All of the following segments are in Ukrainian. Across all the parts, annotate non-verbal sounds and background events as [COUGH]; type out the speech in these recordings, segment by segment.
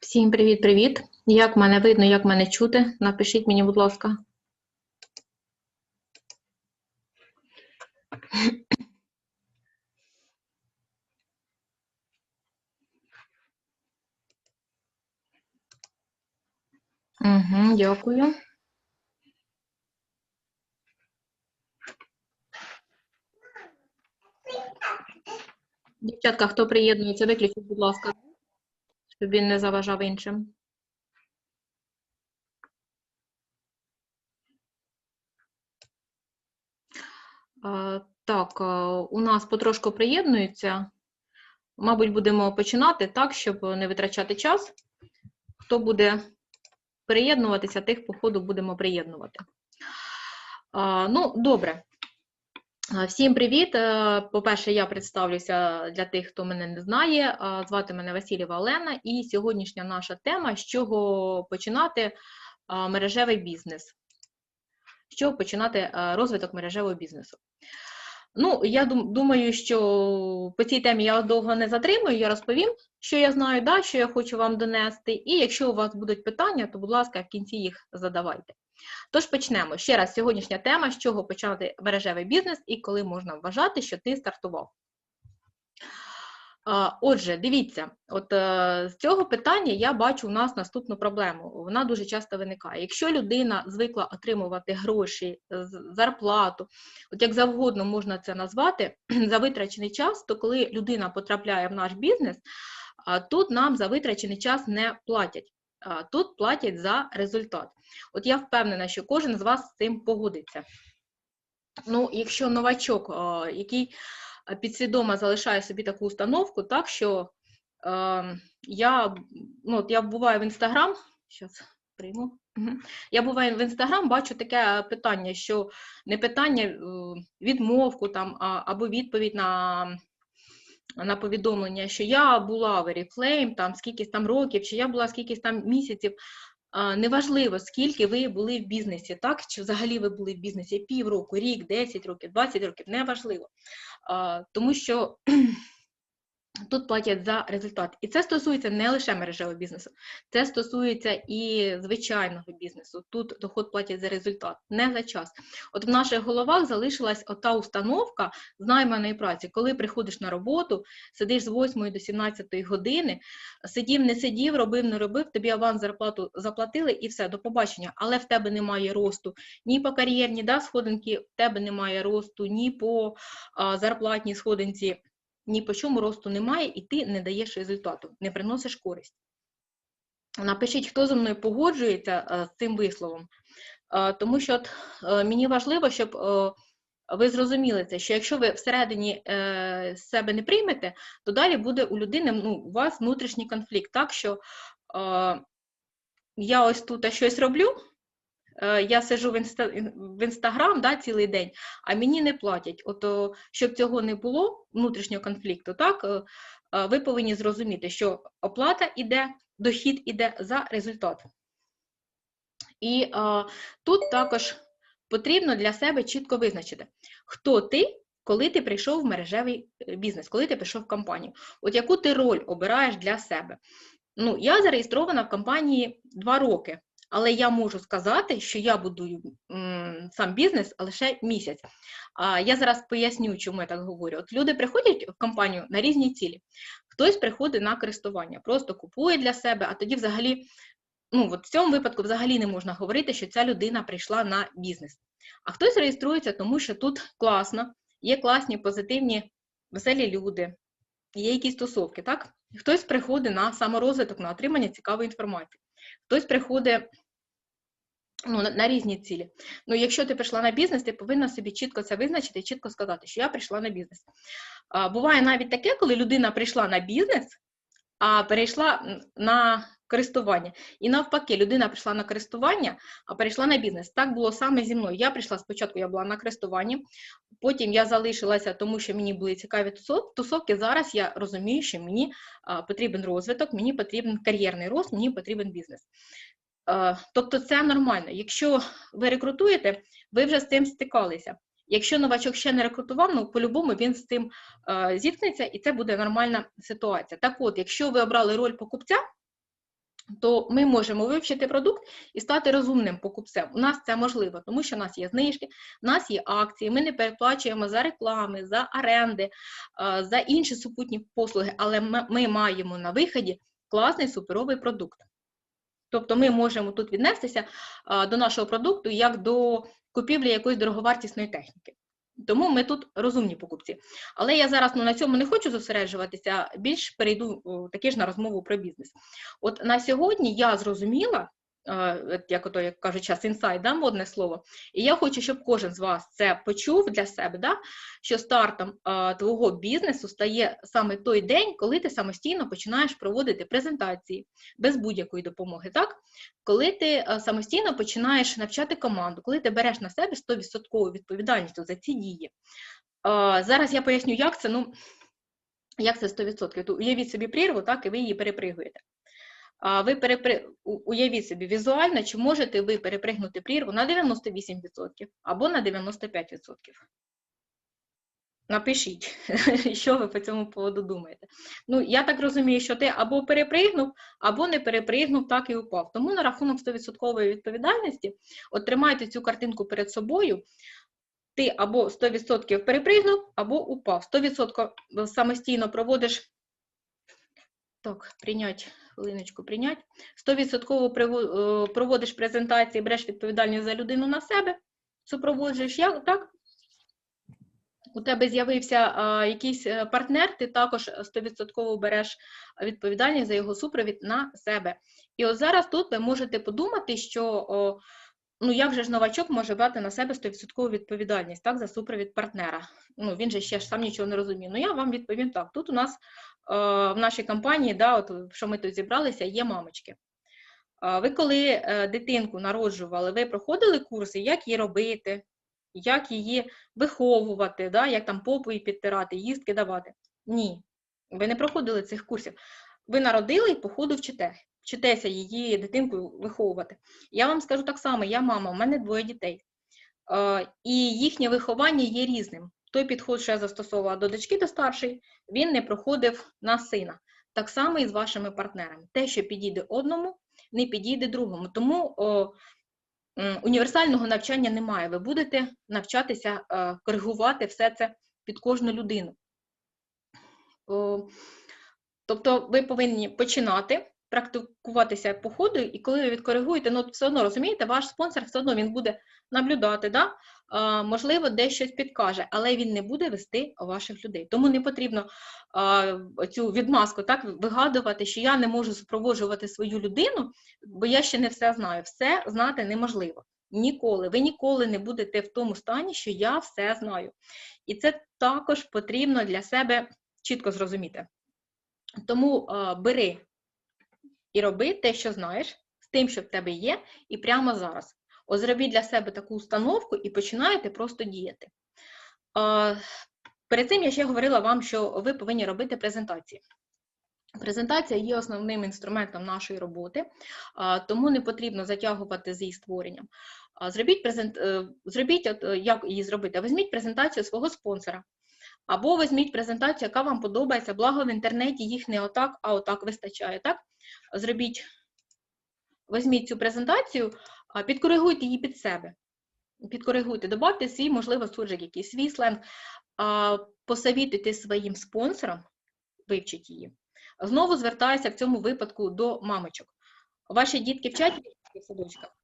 Всім привіт-привіт. Як мене видно, як мене чути? Напишіть мені, будь ласка. Угу, дякую. Дівчатка, хто приєднується, виключіть, будь ласка, щоб він не заважав іншим. Так, у нас потрошку приєднуються. Мабуть, будемо починати так, щоб не витрачати час. Хто буде приєднуватися, тих по ходу будемо приєднувати. Ну, добре. А, Всім привіт. Е, По-перше, я представлюся для тих, хто мене не знає. Звати мене Васильєва Олена, і сьогоднішня наша тема: з чого починати мережевий бізнес. З чого починати розвиток мережевого бізнесу. Ну, я думаю, що по цій темі я довго не затримую, я розповім, що я знаю, да, що я хочу вам донести. І якщо у вас будуть питання, то, будь ласка, в кінці їх задавайте. Тож почнемо. Ще раз, сьогоднішня тема, з чого почати мережевий бізнес і коли можна вважати, що ти стартував. Отже, дивіться, от е, з цього питання я бачу у нас наступну проблему. Вона дуже часто виникає. Якщо людина звикла отримувати гроші, зарплату, от як завгодно можна це назвати, [CLEARS THROAT] за витрачений час, то коли людина потрапляє в наш бізнес, тут нам за витрачений час не платять. Тут платять за результат. От я впевнена, що кожен з вас з цим погодиться. Ну, якщо новачок, який підсвідомо залишає собі таку установку, так що я, ну, от я буваю в інстаграм, зараз прийму. Я буваю в інстаграм, бачу таке питання, що не питання, е, відмовку там, або відповідь на, на повідомлення, що я була в Oriflame, там скількись там років, чи я була скількись там місяців. Неважливо, скільки ви були в бізнесі, так? Чи взагалі ви були в бізнесі півроку, рік, 10 років, 20 років, неважливо. Тому що тут платять за результат. І це стосується не лише мережевого бізнесу, це стосується і звичайного бізнесу. Тут доход платять за результат, не за час. От в наших головах залишилась ота установка з найманої праці, коли приходиш на роботу, сидиш з 8 до 17 години, сидів, не сидів, робив, не робив, тобі аванс зарплату заплатили і все, до побачення. Але в тебе немає росту ні по кар'єрній да, сходинки, в тебе немає росту, ні по а, зарплатній сходинці, ні по чому росту немає, і ти не даєш результату, не приносиш користь. Напишіть, хто зі мною погоджується е, з цим висловом. Е, Тому що от, е, мені важливо, щоб ви зрозуміли це, що якщо ви всередині себе не приймете, то далі буде у людини ну, у вас внутрішній конфлікт. Так що я ось тут щось роблю, я сижу в, інста, в інстаграм да, цілий день, а мені не платять. От, щоб цього не було, внутрішнього конфлікту, так, е, е, ви повинні зрозуміти, що оплата йде, дохід іде за результат. І е, тут також потрібно для себе чітко визначити, хто ти, коли ти прийшов в мережевий е, бізнес, коли ти прийшов в компанію. От яку ти роль обираєш для себе. Ну, я зареєстрована в компанії два роки, але я можу сказати, що я будую сам бізнес лише місяць. А я зараз поясню, чому я так говорю. От люди приходять в компанію на різні цілі. Хтось приходить на користування, просто купує для себе, а тоді взагалі, ну от в цьому випадку взагалі не можна говорити, що ця людина прийшла на бізнес. А хтось реєструється, тому що тут класно, є класні, позитивні, веселі люди, є якісь стосовки, так? Хтось приходить на саморозвиток, на отримання цікавої інформації. Хтось приходить ну, на, на різні цілі. Ну, якщо ти прийшла на бізнес, ти повинна собі чітко це визначити і чітко сказати, що я прийшла на бізнес. А, буває навіть таке, коли людина прийшла на бізнес, а перейшла на користування. І навпаки, людина прийшла на користування, а перейшла на бізнес. Так було саме зі мною. Я прийшла спочатку, я була на користуванні, потім я залишилася, тому що мені були цікаві тусовки. Зараз я розумію, що мені потрібен розвиток, мені потрібен кар'єрний рост, мені потрібен бізнес. Е, Тобто це нормально. Якщо ви рекрутуєте, ви вже з цим стикалися. Якщо новачок ще не рекрутував, ну по-любому він з цим е, зіткнеться, і це буде нормальна ситуація. Так от, якщо ви обрали роль покупця, то ми можемо вивчити продукт і стати розумним покупцем. У нас це можливо, тому що у нас є знижки, у нас є акції, ми не переплачуємо за реклами, за оренди, е, за інші супутні послуги, але ми маємо на виході класний суперовий продукт. Тобто ми можемо тут віднестися до нашого продукту як до купівлі якоїсь дороговартісної техніки. Тому ми тут розумні покупці. Але я зараз ну, на цьому не хочу зосереджуватися, більш перейду таки ж на розмову про бізнес. От на сьогодні я зрозуміла, як ото, як кажуть, час інсайд, да, модне слово, і я хочу, щоб кожен з вас це почув для себе, да, що стартом е, твого бізнесу стає саме той день, коли ти самостійно починаєш проводити презентації без будь-якої допомоги. так? Коли ти е, самостійно починаєш навчати команду, коли ти береш на себе 100% відповідальність за ці дії. Е, Зараз я поясню, як це. Ну, як це 100%? То уявіть собі прірву, так, і ви її перепригуєте. Ви перепри... уявіть собі візуально, чи можете ви перепригнути прірву на 98% або на 95%. Напишіть, [LAUGHS] що ви по цьому поводу думаєте. Ну, я так розумію, що ти або перепригнув, або не перепригнув, так і упав. Тому на рахунок 100% відповідальності, от тримайте цю картинку перед собою. Ти або 100% перепригнув, або упав. 100% самостійно проводиш. Так, прийнять, хвилиночку, прийняти. 100% е, проводиш презентації, береш відповідальність за людину на себе, супроводжуєш як, так? у тебе з'явився якийсь е, партнер, ти також 100% береш відповідальність за його супровід на себе. І от зараз тут ви можете подумати, що о, ну як же ж новачок може брати на себе 100% відповідальність так, за супровід партнера. Ну, він же ще ж сам нічого не розуміє. Ну, я вам відповім так. Тут у нас е, в нашій компанії, да, от, що ми тут зібралися, є мамочки. А Ви коли е, дитинку народжували, ви проходили курси, як її робити, як її виховувати, да, як там попу їй підтирати, їстки давати. Ні, ви не проходили цих курсів. Ви народили і по ходу вчите. Вчитеся її дитинку виховувати. Я вам скажу так само: я мама, у мене двоє дітей. Е, І їхнє виховання є різним. Той підход, що я застосовувала до дочки до старшої, він не проходив на сина. Так само і з вашими партнерами. Те, що підійде одному, не підійде другому. Тому о, універсального навчання немає. Ви будете навчатися е, коригувати все це під кожну людину. О, Тобто ви повинні починати практикуватися по ходу, і коли ви відкоригуєте, ну все одно розумієте, ваш спонсор все одно він буде наблюдати, да? а, можливо, десь щось підкаже, але він не буде вести ваших людей. Тому не потрібно а, цю відмазку так вигадувати, що я не можу супроводжувати свою людину, бо я ще не все знаю. Все знати неможливо. Ніколи. Ви ніколи не будете в тому стані, що я все знаю. І це також потрібно для себе чітко зрозуміти. Тому а, бери і роби те, що знаєш, з тим, що в тебе є, і прямо зараз. От зробіть для себе таку установку і починаєте просто діяти. Перед цим я ще говорила вам, що ви повинні робити презентації. Презентація є основним інструментом нашої роботи, тому не потрібно затягувати з її створенням. Зробіть, презент... е, зробіть от, як її зробити? Візьміть презентацію свого спонсора. Або візьміть презентацію, яка вам подобається, благо в інтернеті їх не отак, а отак вистачає. Так? Зробіть, візьміть цю презентацію, підкоригуйте її під себе. Підкоригуйте, додайте свій, можливо, суржик, якийсь свій сленг, посовітуйте своїм спонсорам, вивчіть її. Знову звертаюся в цьому випадку до мамочок. Ваші дітки вчать в садочках?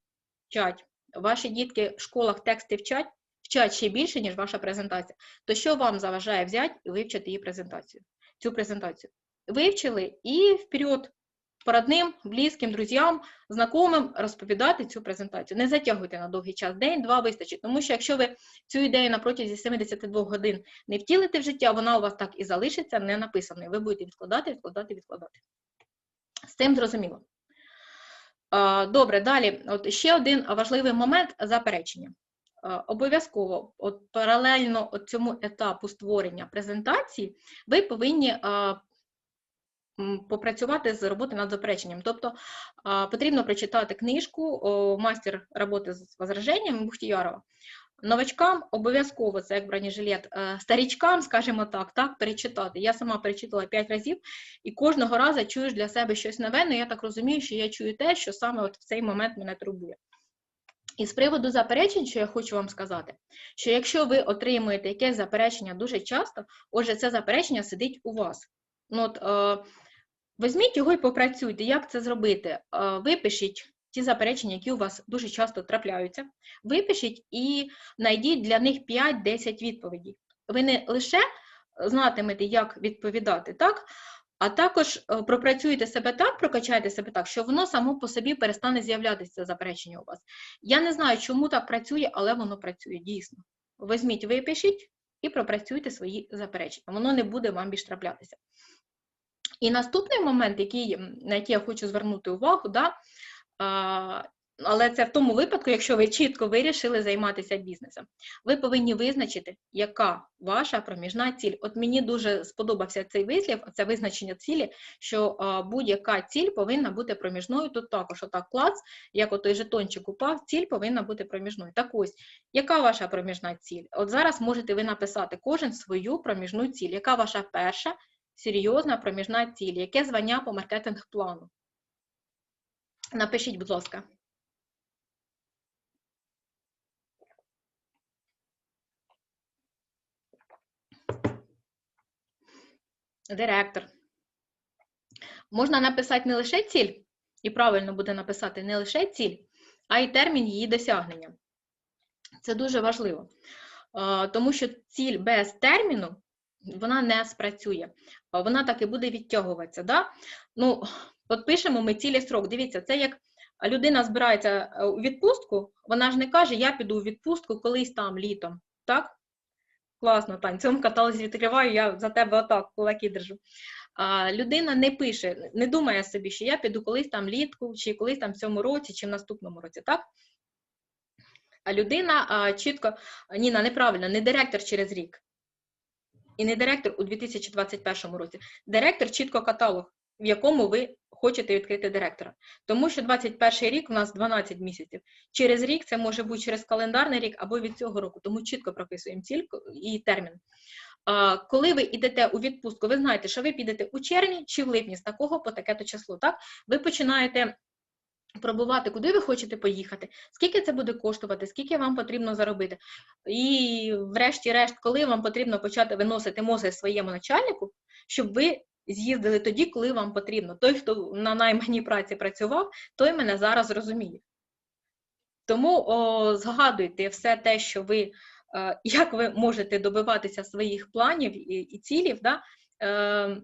Вчать. Ваші дітки в школах тексти вчать? Вчать ще більше, ніж ваша презентація. То що вам заважає взяти і вивчити її презентацію? Цю презентацію? Вивчили і вперед по родним, близьким, друзям, знайомим розповідати цю презентацію. Не затягуйте на довгий час, день-два вистачить. Тому що якщо ви цю ідею протязі 72 годин не втілите в життя, вона у вас так і залишиться не написаною. Ви будете відкладати, відкладати, відкладати. З цим зрозуміло. Добре, далі. От ще один важливий момент заперечення. А, Обов'язково, от паралельно от цьому етапу створення презентації, ви повинні а, попрацювати з роботи над запереченням. Тобто а, потрібно прочитати книжку Мастер роботи з возраженням Бухтіярова. Новачкам обов'язково це як бронежилет, е, старічкам, скажімо так, так, перечитати. Я сама перечитала 5 разів і кожного разу чуєш для себе щось нове, але я так розумію, що я чую те, що саме от в цей момент мене турбує. І з приводу заперечень, що я хочу вам сказати, що якщо ви отримуєте якесь заперечення дуже часто, отже, це заперечення сидить у вас. Ну, от, е, Візьміть його і попрацюйте. Як це зробити? Е, Випишіть ті заперечення, які у вас дуже часто трапляються. Випишіть і знайдіть для них 5-10 відповідей. Ви не лише знатимете, як відповідати, так? А також е, пропрацюйте себе так, прокачайте себе так, що воно само по собі перестане з'являтися заперечення у вас. Я не знаю, чому так працює, але воно працює дійсно. Візьміть, випишіть і пропрацюйте свої заперечення. Воно не буде вам більш траплятися. І наступний момент, на який я хочу звернути увагу, да, але це в тому випадку, якщо ви чітко вирішили займатися бізнесом. Ви повинні визначити, яка ваша проміжна ціль. От мені дуже сподобався цей вислів, це визначення цілі, що будь-яка ціль повинна бути проміжною. Тут також отак клац, як отой жетончик упав, ціль повинна бути проміжною. Так ось, яка ваша проміжна ціль? От зараз можете ви написати кожен свою проміжну ціль. Яка ваша перша серйозна проміжна ціль? Яке звання по маркетинг-плану? Напишіть, будь ласка. Директор. Можна написати не лише ціль, і правильно буде написати не лише ціль, а й термін її досягнення. Це дуже важливо, тому що ціль без терміну вона не спрацює, вона так і буде відтягуватися. Да? Ну, от пишемо ми цілі строк. Дивіться, це як людина збирається е, у відпустку, вона ж не каже, я піду у відпустку колись там літом. Так? Класно, Тань, цьому каталозі відкриваю, я за тебе отак кулаки держу. А, людина не пише, не думає собі, що я піду колись там літку, чи колись там в цьому році, чи в наступному році, так? А людина а, чітко, Ніна, неправильно, не директор через рік. І не директор у 2021 році. Директор чітко каталог, в якому ви хочете відкрити директора. Тому що 21 рік у нас 12 місяців. Через рік це може бути через календарний рік або від цього року. Тому чітко прописуємо ціль і термін. Коли ви йдете у відпустку, ви знаєте, що ви підете у червні чи в липні з такого по таке-то число. Так? Ви починаєте пробувати, куди ви хочете поїхати, скільки це буде коштувати, скільки вам потрібно заробити. І, врешті-решт, коли вам потрібно почати виносити мозги своєму начальнику, щоб ви з'їздили тоді, коли вам потрібно. Той, хто на найманій праці працював, той мене зараз розуміє. Тому о, згадуйте все те, що ви, е, як ви можете добиватися своїх планів і, і цілів. Да? Е,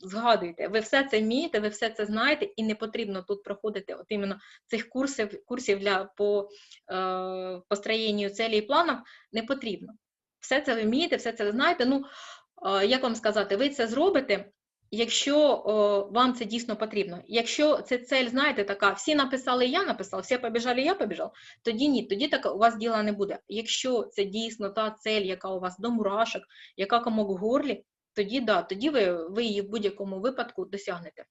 згадуйте, ви все це вмієте, ви все це знаєте, і не потрібно тут проходити от іменно цих курсів курсів для по е, построєнню цілі і планів не потрібно. Все це ви вмієте, все це ви знаєте. Ну, як вам сказати, ви це зробите, якщо вам це дійсно потрібно. Якщо це цель, знаєте, така, всі написали, я написав, всі побіжали, я побіжав, тоді ні, тоді так у вас діла не буде. Якщо це дійсно та цель, яка у вас до мурашок, яка комок в горлі, тоді да, тоді ви, ви її в будь-якому випадку досягнете.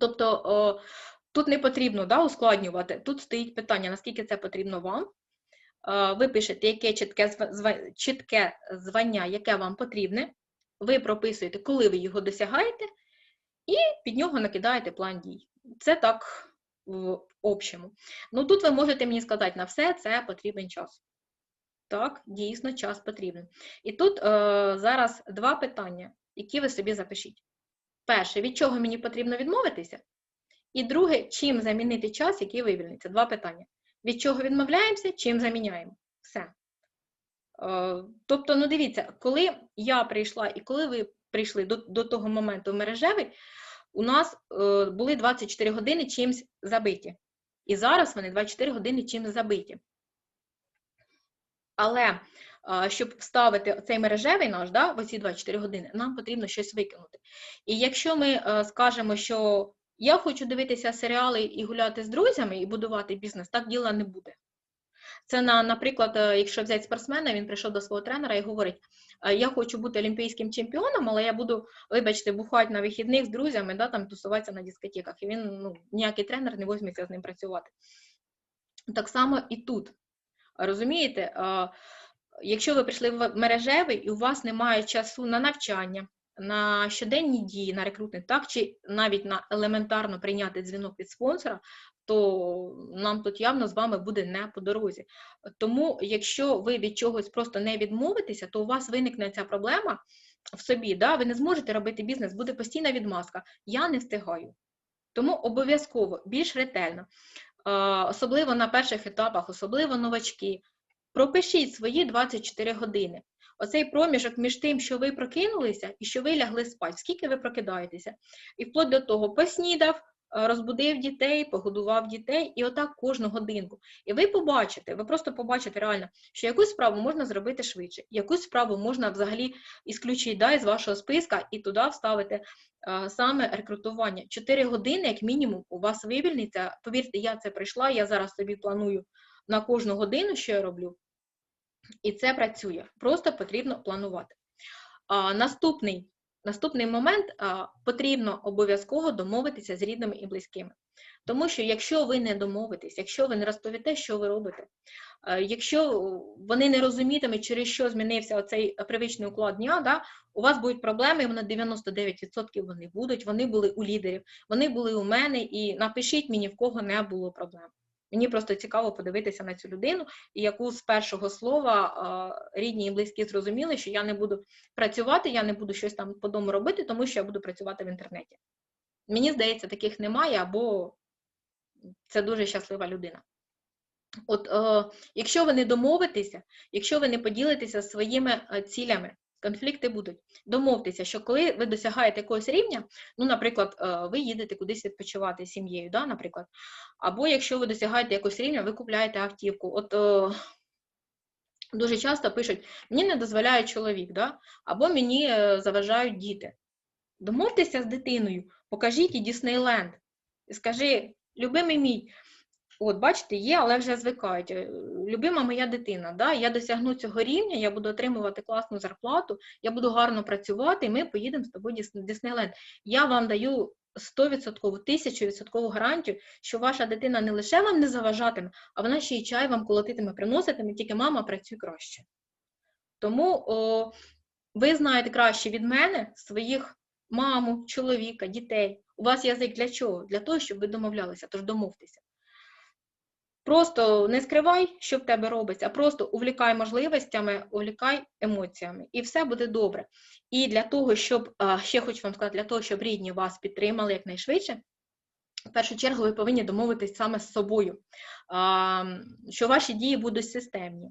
Тобто тут не потрібно да, ускладнювати, тут стоїть питання, наскільки це потрібно вам. Ви пишете, яке чітке, чітке звання, яке вам потрібне, ви прописуєте, коли ви його досягаєте, і під нього накидаєте план дій. Це так в общому. Ну тут ви можете мені сказати, на все це потрібен час. Так, дійсно, час потрібен. І тут е, зараз два питання, які ви собі запишіть. Перше, від чого мені потрібно відмовитися? І друге, чим замінити час, який вивільниться. Два питання. Від чого відмовляємося, чим заміняємо. Все. Е, тобто, ну дивіться, коли я прийшла і коли ви прийшли до до того моменту в мережевий, у нас е, були 24 години чимось забиті. І зараз вони 24 години чимось забиті. Але щоб вставити цей мережевий наш, да, в оці 24 години, нам потрібно щось викинути. І якщо ми е, скажемо, що я хочу дивитися серіали і гуляти з друзями і будувати бізнес, так діла не буде. Це, на, наприклад, е, якщо взяти спортсмена, він прийшов до свого тренера і говорить: я хочу бути олімпійським чемпіоном, але я буду, вибачте, бухати на вихідних з друзями, да, там тусуватися на дискотеках. І він ну, ніякий тренер не возьметься з ним працювати. Так само і тут Розумієте? Е, Якщо ви прийшли в мережевий і у вас немає часу на навчання, на щоденні дії, на рекрутинг, так чи навіть на елементарно прийняти дзвінок від спонсора, то нам тут явно з вами буде не по дорозі. Тому, якщо ви від чогось просто не відмовитеся, то у вас виникне ця проблема в собі. Да? Ви не зможете робити бізнес, буде постійна відмазка. Я не встигаю. Тому обов'язково більш ретельно, особливо на перших етапах, особливо новачки, пропишіть свої 24 години. Оцей проміжок між тим, що ви прокинулися і що ви лягли спати, скільки ви прокидаєтеся. І вплоть до того поснідав, е, розбудив дітей, погодував дітей, і отак кожну годинку. І ви побачите, ви просто побачите реально, що якусь справу можна зробити швидше, якусь справу можна взагалі ісключити да, із вашого списка і туди вставити а, саме рекрутування. Чотири години, як мінімум, у вас вивільниться. Повірте, я це прийшла, я зараз собі планую на кожну годину, що я роблю. І це працює. Просто потрібно планувати. Наступний наступний момент потрібно обов'язково домовитися з рідними і близькими. Тому що якщо ви не домовитесь, якщо ви не розповіте, що ви робите, якщо вони не розумітимуть, через що змінився оцей привичний уклад дня, да, у вас будуть проблеми, і на 99% вони будуть, вони були у лідерів, вони були у мене, і напишіть мені, в кого не було проблем. Мені просто цікаво подивитися на цю людину, і яку з першого слова рідні і близькі зрозуміли, що я не буду працювати, я не буду щось там по дому робити, тому що я буду працювати в інтернеті. Мені здається, таких немає, або це дуже щаслива людина. От е, якщо ви не домовитеся, якщо ви не поділитеся своїми е, цілями, конфлікти будуть. Домовтеся, що коли ви досягаєте якогось рівня, ну, наприклад, е, ви їдете кудись відпочивати з сім'єю, да, наприклад, або якщо ви досягаєте якогось рівня, ви купляєте автівку. От о, е, дуже часто пишуть, мені не дозволяє чоловік, да, або мені е, заважають діти. Домовтеся з дитиною, покажіть їй Діснейленд і скажи, любимий мій. От, бачите, є, але вже звикають. Е, любима моя дитина, да? я досягну цього рівня, я буду отримувати класну зарплату, я буду гарно працювати, і ми поїдемо з тобою в Диснейленд. Я вам даю 100%, 1000% гарантію, що ваша дитина не лише вам не заважатиме, а вона ще й чай вам колотитиме, приноситиме, тільки мама працює краще. Тому о, ви знаєте краще від мене своїх маму, чоловіка, дітей. У вас язик для чого? Для того, щоб ви домовлялися, тож домовтеся. Просто не скривай, що в тебе робиться, а просто увлікай можливостями, увлікай емоціями, і все буде добре. І для того, щоб, ще хочу вам сказати, для того, щоб рідні вас підтримали якнайшвидше, в першу чергу ви повинні домовитись саме з собою, що ваші дії будуть системні.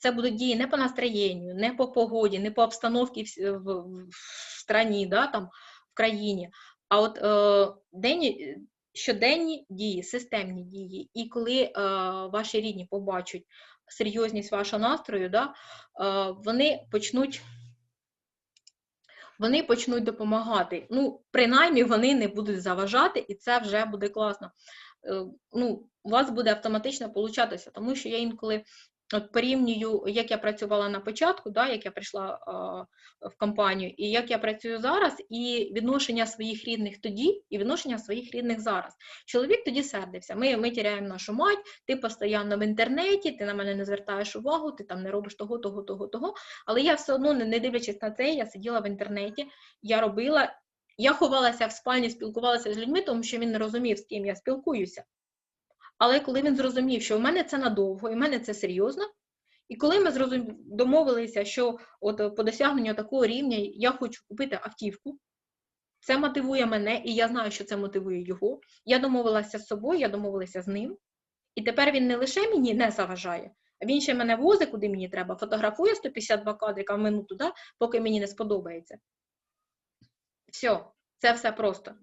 Це будуть дії не по настроєнню, не по погоді, не по обстановці в, в, в страні, да, там, в країні. А от е, день, щоденні дії, системні дії. І коли е, ваші рідні побачать серйозність вашого настрою, да, е, вони почнуть. Вони почнуть допомагати. Ну, принаймні, вони не будуть заважати, і це вже буде класно. Е, ну, У вас буде автоматично получатися, тому що я інколи От порівнюю, як я працювала на початку, да, як я прийшла а, в компанію, і як я працюю зараз, і відношення своїх рідних тоді, і відношення своїх рідних зараз. Чоловік тоді сердився. Ми ми тіряємо нашу мать, ти постійно в інтернеті, ти на мене не звертаєш увагу, ти там не робиш того, того, того, того. Але я все одно, не дивлячись на це, я сиділа в інтернеті, я робила. Я ховалася в спальні, спілкувалася з людьми, тому що він не розумів, з ким я спілкуюся. Але коли він зрозумів, що в мене це надовго, і в мене це серйозно, і коли ми зрозум... домовилися, що от по досягненню такого рівня я хочу купити автівку, це мотивує мене, і я знаю, що це мотивує його. Я домовилася з собою, я домовилася з ним. І тепер він не лише мені не заважає, а він ще мене возить, куди мені треба, фотографує 152 кадрика в минуту, да, поки мені не сподобається. Все, це все просто.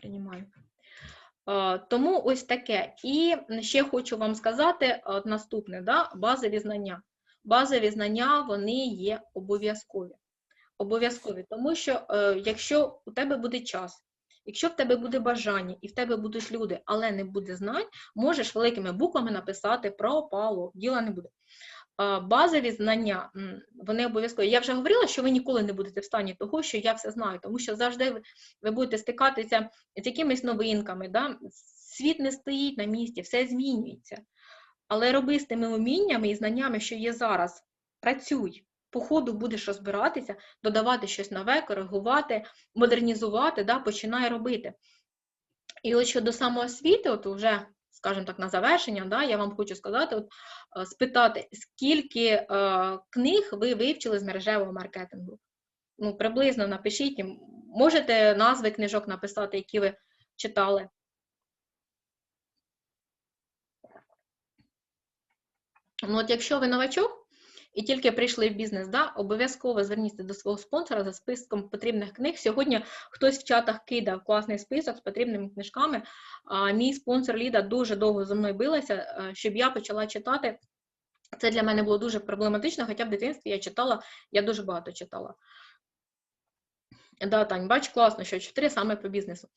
Приймаю. Е, тому ось таке. І ще хочу вам сказати наступне: да, базові знання. Базові знання вони є обов'язкові. Обов'язкові, тому що е, якщо у тебе буде час, якщо в тебе буде бажання і в тебе будуть люди, але не буде знань, можеш великими буквами написати пропало, діла не буде базові знання, вони обов'язкові. Я вже говорила, що ви ніколи не будете в стані того, що я все знаю, тому що завжди ви будете стикатися з якимись новинками. Да? Світ не стоїть на місці, все змінюється. але роби з тими уміннями і знаннями, що є зараз. Працюй. По ходу будеш розбиратися, додавати щось нове, коригувати, модернізувати, да, починай робити. І от щодо самоосвіти, от вже, скажімо так, на завершення, да, я вам хочу сказати, от, е, спитати, скільки е, книг ви вивчили з мережевого маркетингу? Ну, приблизно напишіть, можете назви книжок написати, які ви читали. Ну, от якщо ви новачок і тільки прийшли в бізнес, да, обов'язково зверніться до свого спонсора за списком потрібних книг. Сьогодні хтось в чатах кидав класний список з потрібними книжками. А мій спонсор Ліда дуже довго зі мною билася, е, щоб я почала читати. Це для мене було дуже проблематично, хоча в дитинстві я читала, я дуже багато читала. Да, Тань, бач, класно, що чотири саме по бізнесу.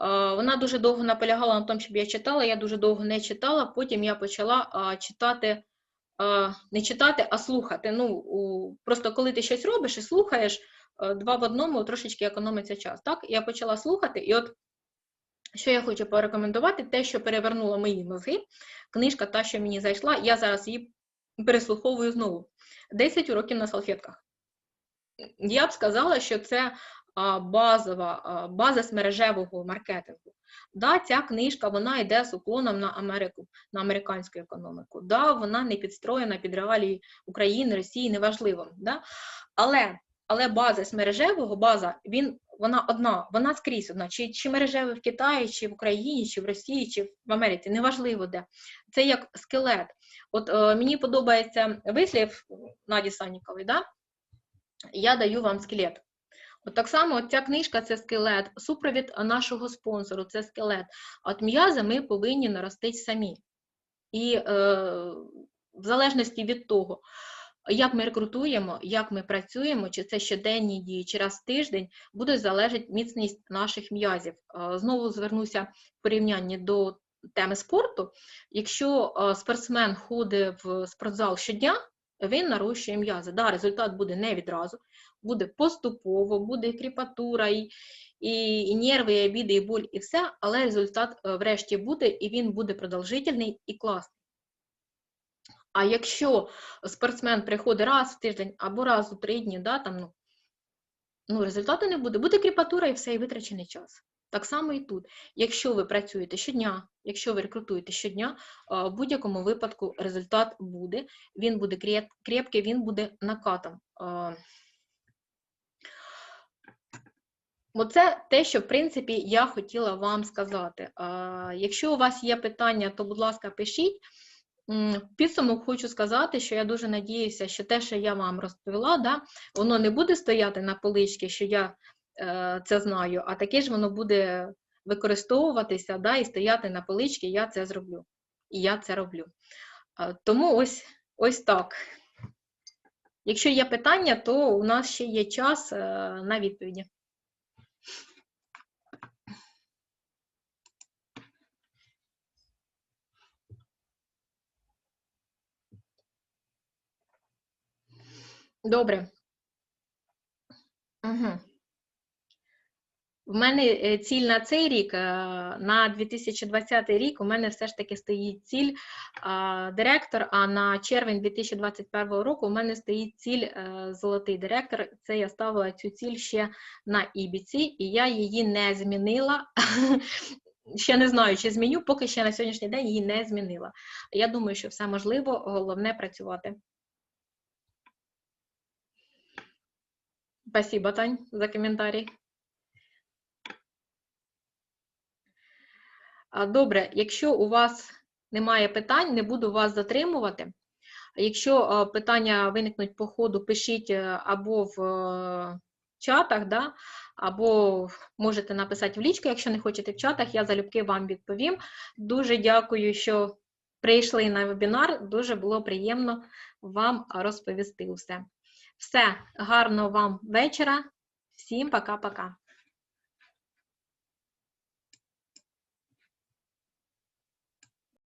Е, Вона дуже довго наполягала на тому, щоб я читала. Я дуже довго не читала. Потім я почала читати, не читати, а слухати. Ну, просто коли ти щось робиш і слухаєш, е, два в одному трошечки економиться час. Так? Я почала слухати, і от що я хочу порекомендувати, те, що перевернуло мої мозги, книжка, та, що мені зайшла, я зараз її переслуховую знову. 10 уроків на салфетках. Я б сказала, що це базова база мережевого маркетингу. Да, ця книжка вона йде з уклоном на Америку, на американську економіку. Да, вона не підстроєна під реалії України, Росії, неважливо. Да? Але, але база з мережевого, база, він, вона одна, вона скрізь одна. Чи, чи мережеве в Китаї, чи в Україні, чи в Росії, чи в Америці, неважливо де. Це як скелет. От е, мені подобається вислів Наді Саннікової, да? я даю вам скелет. От так само от ця книжка це скелет, супровід нашого спонсору це скелет. От м'язи ми повинні наростити самі. І е, в залежності від того, як ми рекрутуємо, як ми працюємо, чи це щоденні дії, чи раз в тиждень, буде залежати міцність наших м'язів. Е, Знову звернуся в порівнянні до теми спорту. Якщо е, спортсмен ходить в спортзал щодня, він нарощує м'язи. Да, результат буде не відразу, буде поступово, буде і кріпатура, і, і, і нерви, і обіди, і боль, і все, але результат е, врешті буде, і він буде продовжительний і класний. А якщо спортсмен приходить раз в тиждень або раз у три дні, да, там, ну, ну, результату не буде. Буде кріпатура і все, і витрачений час. Так само і тут. Якщо ви працюєте щодня, якщо ви рекрутуєте щодня, в будь-якому випадку результат буде, він буде креп- крепкий, він буде накатом. Оце те, що, в принципі, я хотіла вам сказати. Якщо у вас є питання, то, будь ласка, пишіть. Підсумок хочу сказати, що я дуже надіюся, що те, що я вам розповіла, да, воно не буде стояти на поличці, що я це знаю, а таке ж воно буде використовуватися да, і стояти на поличці, я це зроблю. І я це роблю. Е, тому ось, ось так. Якщо є питання, то у нас ще є час е, на відповіді. Добре. Угу. В мене е, ціль на цей рік, е, на 2020 рік, у мене все ж таки стоїть ціль директор, а на червень 2021 року у мене стоїть ціль е, золотий директор. Це я ставила цю ціль ще на Ібіці, і я її не змінила. [LAUGHS] Ще не знаю, чи зміню, поки ще на сьогоднішній день її не змінила. Я думаю, що все можливо, головне працювати. Спасибо, Тань, за коментарі. Добре, якщо у вас немає питань, не буду вас затримувати. Якщо е, питання виникнуть по ходу, пишіть е, або в е, чатах, да, або можете написати в лічку, якщо не хочете в чатах, я залюбки вам відповім. Дуже дякую, що прийшли на вебінар. Дуже було приємно вам розповісти усе. Все, гарного вам вечора. Всім пока-пока.